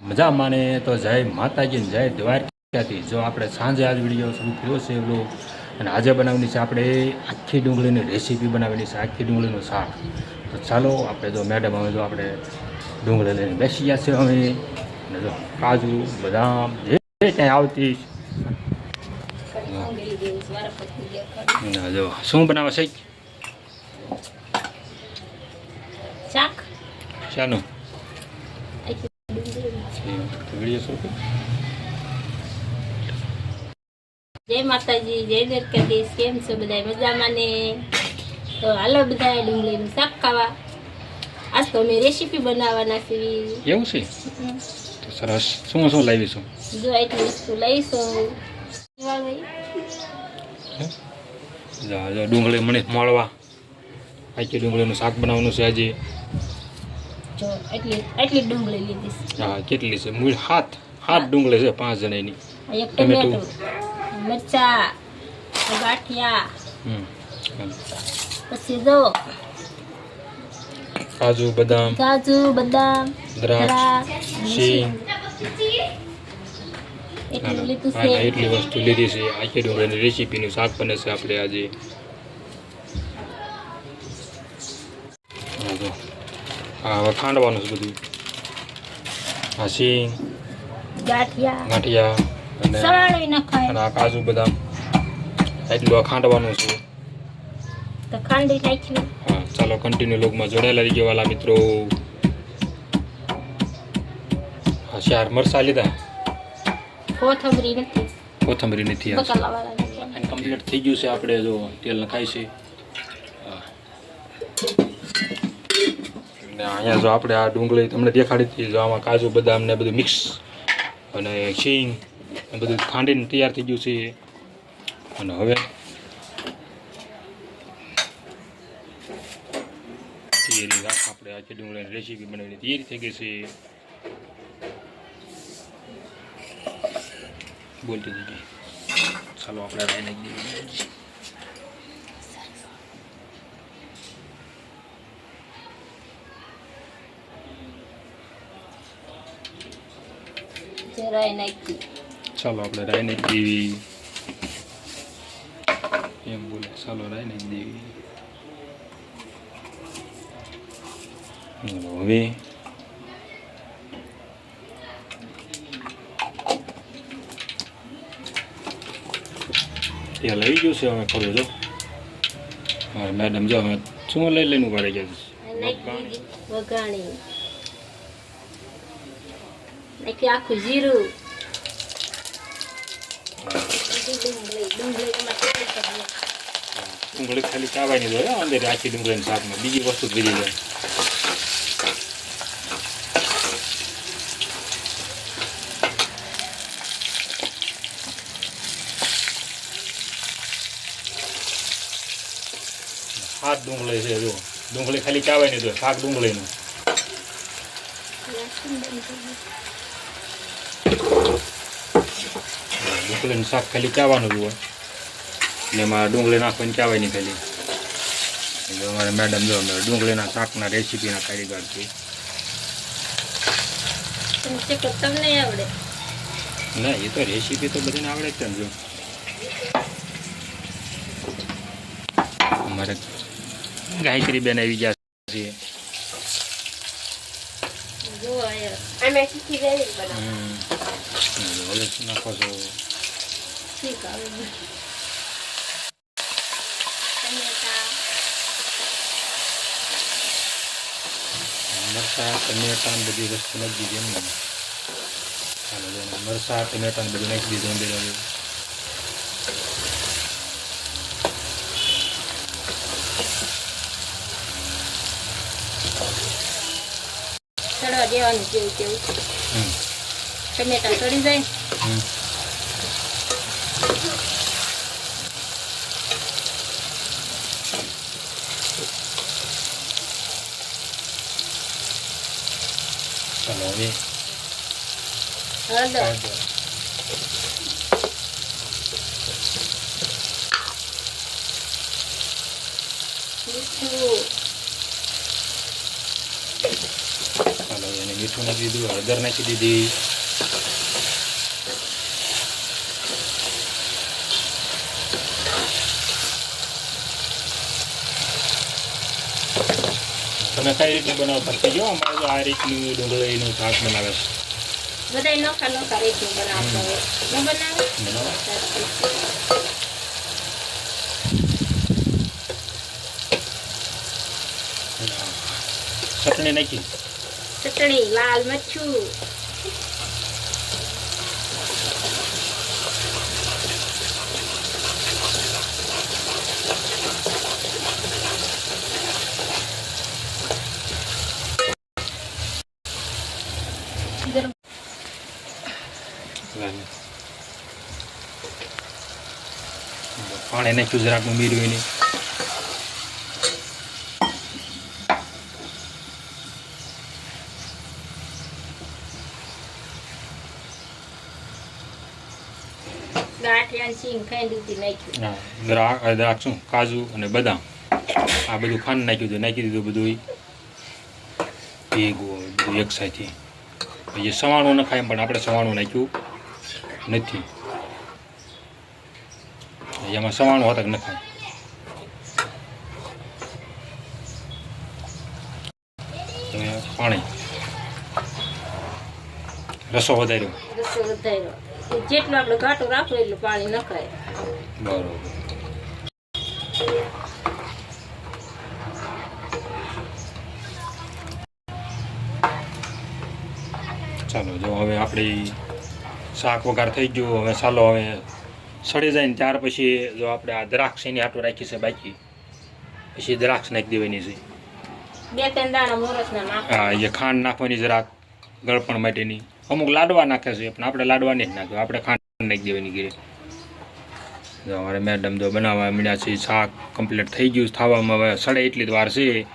મજા માને તો જય માતાજી જય દ્વારકાથી. જો આપણે સાંજે આજ વીડિયો શરૂ થયો છે એવો અને આજે બનાવવાની છે આપણે આખી ડુંગળીની રેસીપી બનાવવાની છે આખી ડુંગળીનું શાક. તો ચાલો આપણે જો મેડમ હવે જો આપણે ડુંગળી લઈને બેસી ગયા છે અમે અને જો કાજુ બદામ જે ક્યાંય આવતી જો શું બનાવે છે? શાક. શાનું. આખી વીડિયો જય માતાજી જય દ્વારકાધીશ કેમ છો બધા મજામાં ને? તો હાલો બધા ડુંગળીનું શાક ખાવા. આજ તો અમે રેસીપી બનાવવાના છીએ. એવું છે? તો સરસ. શું શું લાવીશું જો એટલી વસ્તુ લઈશું. વાળવી. જો જો ડુંગળી મને મળવા. આખી ડુંગળીનું શાક બનાવવાનું છે આજે. જો એટલી એટલી ડુંગળી લીધી છે. હા કેટલી છે? મૂળ હાથ હાથ ડુંગળી છે પાંચ જણાની. એક ટમેટું. મરચા ગાંઠિયા પછી જો કાજુ બદામ કાજુ બદામ દ્રાક્ષ એટલી વસ્તુ લીધી છે. આખી ડુંગળીની રેસીપીનું શાક બને છે આપણે આજે. હા હવે ખાંડવાનું છે બધું. હા સિંગ ગાંઠિયા અને સવાળવી નખાય અને આ કાજુ બદામ. એટલું આ ખાંડવાનું છે. તો ખાંડી નાખ્યું. હા ચાલો કન્ટિન્યુ લોગમાં જોડાયેલા રહીજો વાલા મિત્રો. હા ચાર મરસા લીધા? કોથમરી નથી. કોથમરી નથી. કમ્પ્લીટ થઈ ગયું છે આપણે જો તેલ નખાય છે. અને અહીંયા જો આપણે આ ડુંગળી તમને દેખાડી હતી જો આમાં કાજુ, બદામ ને બધું મિક્સ અને શીંગ ને બધું ખાંડીને તૈયાર થઈ ગયું છે. અને હવે આપણે આજે ડુંગળીની રેસીપી બનાવીને તૈયારી થઈ ગઈ છે. બોલતી જઈએ. ચાલો આપણે રાઈ નાખી દઈએ. જરાય નાખી ચાલો આપણે રાઈ નાખી દેવી એમ બોલે ચાલો રાઈ નાખી દેવી ચાલો, હવે તેલ આવી ગયું છે હવે ખબર જો હા મેડમ જો હવે શું લઈ લઈને ઊભા ગયા છે નાખી દીધી વઘાણી નાખી આખું જીરું ડુંગળી ખાલી ચાવાની જોઈએ અંદર આખી ડુંગળીની શાકમાં. બીજી વસ્તુ જ બીજી જાય હાથ ડુંગળી છે જો ડુંગળી ખાલી ચાવાની જોઈએ શાક ડુંગળીનું. ડુંગળીનું શાક ખાલી ચાવાનું જ હોય. ને એમાં ડુંગળી નાખવાની ચાવાય નહીં ખાલી. એટલે અમારે મેડમ જો અમે ડુંગળીના શાકના રેસીપીના કારીગર છે તમે તમને આવડે. ના એ તો રેસીપી તો બધાને આવડે જ છે ને જો. અમારે ગાયત્રી બેન આવી ગયા છે જો આયા. આમે શીખી જાય બનાવ હમ. નાખો છો ઠીક આવે ટમેટા મરચાં ટમેટા ને બધી વસ્તુ નાખી દીધી એમ ને ચાલો જો મરચાં ટમેટા ને બધું નાખી દીધું અંદર હવે ચડવા દેવાનું જેવું તેવું હમ ટમેટા ચડી જાય ચાલો હવે ચાલો એને મીઠું નાખી દીધું હળદર નાખી દીધી તમે કઈ રીતે બનાવો પછી જો અમારે તો આ રીતનું ડુંગળીનું શાક બનાવે છે? બધા નોખા નોખા રીતનું બનાવતા હોય. ન ચટણી નાખી. ચટણી લાલ મરચું ગરમ પાણી નાખ્યું જરાક મીર્યું એની. ગાંઠિયા સિંગ ખાઈ દીધી નાખ્યું. હા દ્રાક્ષ દ્રાક્ષ કાજુ અને બદામ. આ બધું ખાંડ નાખ્યું હતું નાખી દીધું બધું ભેગું બધું એક સાથે પછી સવાણું ન ખાય પણ આપણે સવાણું નાખ્યું. નથી. એમાં સવાણું હતા નખાય ખાય પાણી. રસો વધાર્યો. રસો વધાર્યો. જેટલું આપણે ઘાટું રાખવું એટલું પાણી નખાય. બરોબર. ચાલો જો હવે આપણી શાક વઘાર થઈ ગયું હવે ચાલો હવે સડી જાય ને ત્યાર પછી જો આપણે આ દ્રાક્ષ એની આટો રાખી છે બાકી પછી દ્રાક્ષ નાખી દેવાની છે. હા એ ખાંડ નાખવાની જરાક ગળપણ માટેની. અમુક લાડવા નાખે છે પણ આપણે લાડવાની જ નાખ્યું આપણે ખાંડ નાખી દેવાની ઘીરે. જો અમારે મેડમ જો બનાવવા મળ્યા છે શાક કમ્પ્લીટ થઈ ગયું થવામાં હવે સડે એટલી જ વાર છે.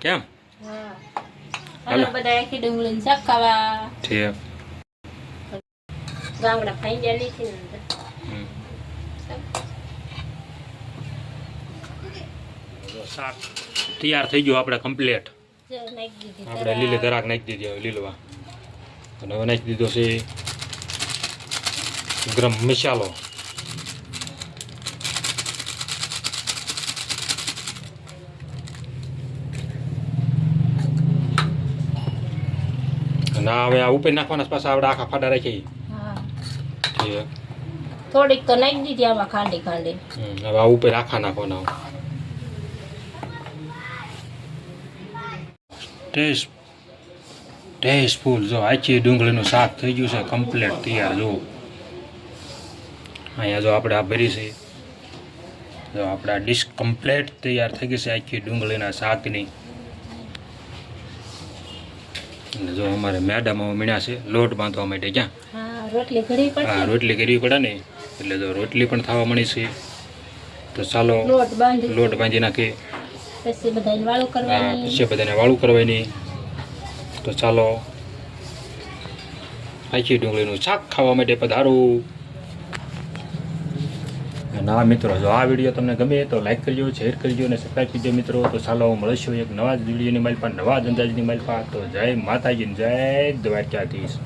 કેમ? હાલો. બધા આખી ડુંગળીને શાક ખાવા. છે ગામડા ખાઈ ગયા નથી ને શાક તૈયાર થઈ ગયું આપણે કમ્પ્લીટ આપણે. લીલી ધરાક નાખી દીધી હવે લીલવા. અને હવે નાખી દીધો છે ગરમ મસાલો. અને આ હવે આ ઉપર નાખવાના પાછા આપણે આખા ફાટા રાખી. હા છે. થોડીક તો નાખી દીધી આમાં ખાંડી ખાંડી. હવે આ ઉપર આખા નાખવાના ટેસ્ટ ટેસ્ટફુલ. જો આખી ડુંગળીનું શાક થઈ ગયું છે કમ્પ્લીટ તૈયાર. જો. અહીંયા જો આપણે આ ભરી છે. જો આપણે આ ડીશ કમ્પ્લીટ તૈયાર થઈ ગઈ છે આખી ડુંગળીના શાકની. અને જો અમારે મેડામાં મીણ્યા છે લોટ બાંધવા માટે ક્યાં? હા રોટલી ઘડી હા રોટલી કરવી પડે ને એટલે જો રોટલી પણ થવા મળી છે તો ચાલો લોટ બાંધી લોટ બાંધી નાખી. પછી બધાને વાળું આ કરવાની. પછી બધાને વાળું કરવાની. તો ચાલો આખી ડુંગળીનું શાક ખાવા માટે પધારું. આ મિત્રો, જો આ વીડિયો તમને ગમે તો લાઈક કરજો શેર કરજો અને સબસ્ક્રાઈબ કરજો મિત્રો. તો ચાલો મળશું એક નવા જ વિડીયોની માલપા નવા જ અંદાજની માલપા તો જય માતાજી જય દ્વારકાધીશ.